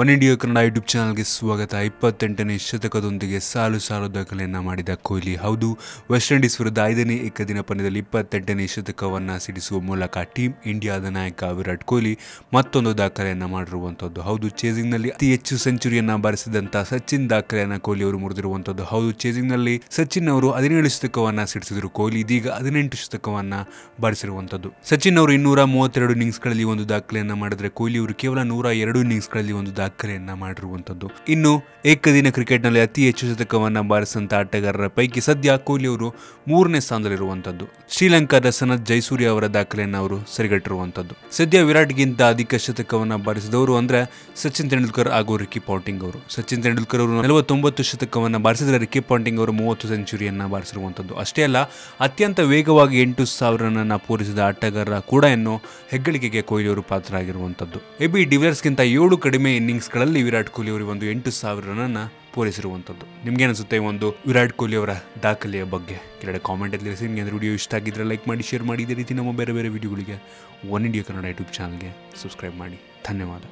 One India Kannada YouTube ಚಾನಲ್ಗೆ ಸ್ವಾಗತ. ಇಪ್ಪತ್ತೆಂಟನೇ ಶತಕದೊಂದಿಗೆ ಸಾಲು ಸಾಲು ದಾಖಲೆಯನ್ನು ಮಾಡಿದ ಕೊಹ್ಲಿ. ಹೌದು, ವೆಸ್ಟ್ ಇಂಡೀಸ್ ವಿರುದ್ಧ ಐದನೇ ಏಕದಿನ ಪಂದ್ಯದಲ್ಲಿ ಇಪ್ಪತ್ತೆಂಟನೇ ಶತಕವನ್ನು ಸಿಡಿಸುವ ಮೂಲಕ ಟೀಮ್ ಇಂಡಿಯಾದ ನಾಯಕ ವಿರಾಟ್ ಕೊಹ್ಲಿ ಮತ್ತೊಂದು ದಾಖಲೆಯನ್ನು ಮಾಡಿರುವಂಥದ್ದು ಹೌದು, ಚೇಸಿಂಗ್ನಲ್ಲಿ ಅತಿ ಹೆಚ್ಚು ಸೆಂಚುರಿಯನ್ನು ಬಾರಿಸಿದಂಥ ಸಚಿನ್ ದಾಖಲೆಯನ್ನು ಕೊಹ್ಲಿ ಅವರು ಮುರಿದಿರುವಂಥದ್ದು ಹೌದು, ಚೇಸಿಂಗ್ನಲ್ಲಿ ಸಚಿನ್ ಅವರು ಹದಿನೇಳು ಶತಕವನ್ನು ಸಿಡಿಸಿದರು. ಕೊಹ್ಲಿ ಇದೀಗ ಹದಿನೆಂಟು ಶತಕವನ್ನು ಬಾರಿಸಿರುವಂಥದ್ದು ಸಚಿನ್ ಅವರು ಇನ್ನೂರ ಮೂವತ್ತೆರಡು ಇನ್ನಿಂಗ್ಸ್ಗಳಲ್ಲಿ ಒಂದು ದಾಖಲೆಯನ್ನು ಮಾಡಿದರೆ ಕೊಹ್ಲಿ ಅವರು ಕೇವಲ ನೂರ ಎರಡು ಇನ್ನಿಂಗ್ಸ್ಗಳಲ್ಲಿ ಒಂದು ದಾಖಲೆಯನ್ನ ಮಾಡಿರುವಂಥದ್ದು ಇನ್ನು ಏಕದಿನ ಕ್ರಿಕೆಟ್ನಲ್ಲಿ ಅತಿ ಹೆಚ್ಚು ಶತಕವನ್ನ ಬಾರಿಸಿದಂಥ ಆಟಗಾರರ ಪೈಕಿ ಸದ್ಯ ಕೊಹ್ಲಿ ಅವರು ಮೂರನೇ ಸ್ಥಾನದಲ್ಲಿರುವಂಥದ್ದು ಶ್ರೀಲಂಕಾದ ಸನತ್ ಜೈಸೂರ್ಯ ಅವರ ದಾಖಲೆಯನ್ನು ಅವರು ಸರಿಗಟ್ಟಿರುವಂಥದ್ದು ಸದ್ಯ ವಿರಾಟ್ಗಿಂತ ಅಧಿಕ ಶತಕವನ್ನ ಬಾರಿಸಿದವರು ಅಂದ್ರೆ ಸಚಿನ್ ತೆಂಡೂಲ್ಕರ್ ಹಾಗೂ ರಿಕಿ ಪಾಂಟಿಂಗ್ ಅವರು. ಸಚಿನ್ ತೆಂಡೂಲ್ಕರ್ ಅವರು ನಲವತ್ತೊಂಬತ್ತು ಶತಕವನ್ನ ಬಾರಿಸಿದರೆ ರಿಕಿ ಪಾಂಟಿಂಗ್ ಅವರು ಮೂವತ್ತು ಸೆಂಚುರಿಯನ್ನ ಬಾರಿಸಿರುವಂಥದ್ದು ಅಷ್ಟೇ ಅಲ್ಲ, ಅತ್ಯಂತ ವೇಗವಾಗಿ ಎಂಟು ಸಾವಿರ ರನ್ನ ಪೂರೈಸಿದ ಆಟಗಾರ ಕೂಡ ಇನ್ನು ಹೆಗ್ಗಳಿಕೆಗೆ ಕೊಹ್ಲಿ ಅವರು ಪಾತ್ರರಾಗಿರುವಂಥದ್ದು ಎಬಿ ಡಿವಿಲರ್ಸ್ಗಿಂತ ಏಳು ಕಡಿಮೆ ಇನ್ನಿಂಗ್ಸ್ಗಳಲ್ಲಿ ವಿರಾಟ್ ಕೊಹ್ಲಿ ಅವರು ಒಂದು ಎಂಟು ಸಾವಿರ ರನ್ನ ಪೂರೈಸಿರುವಂಥದ್ದು. ನಿಮ್ಗೆ ಅನಿಸುತ್ತೆ ಈ ಒಂದು ವಿರಾಟ್ ಕೊಹ್ಲಿ ಅವರ ದಾಖಲೆಯ ಬಗ್ಗೆ? ಕೆಳಗಡೆ ಕಾಮೆಂಟಲ್ಲಿ ತಿಳಿಸಿ. ನಿಮಗೆ ಅಂದರೆ ವಿಡಿಯೋ ಇಷ್ಟ ಆಗಿದ್ರೆ ಲೈಕ್ ಮಾಡಿ ಶೇರ್ ಮಾಡಿ. ಇದೇ ರೀತಿ ನಮ್ಮ ಬೇರೆ ಬೇರೆ ವಿಡಿಯೋಗಳಿಗೆ ಒನ್ ಇಂಡಿಯಾ ಕನ್ನಡ ಯೂಟ್ಯೂಬ್ ಚಾನಲ್ಗೆ ಸಬ್ಸ್ಕ್ರೈಬ್ ಮಾಡಿ. ಧನ್ಯವಾದ.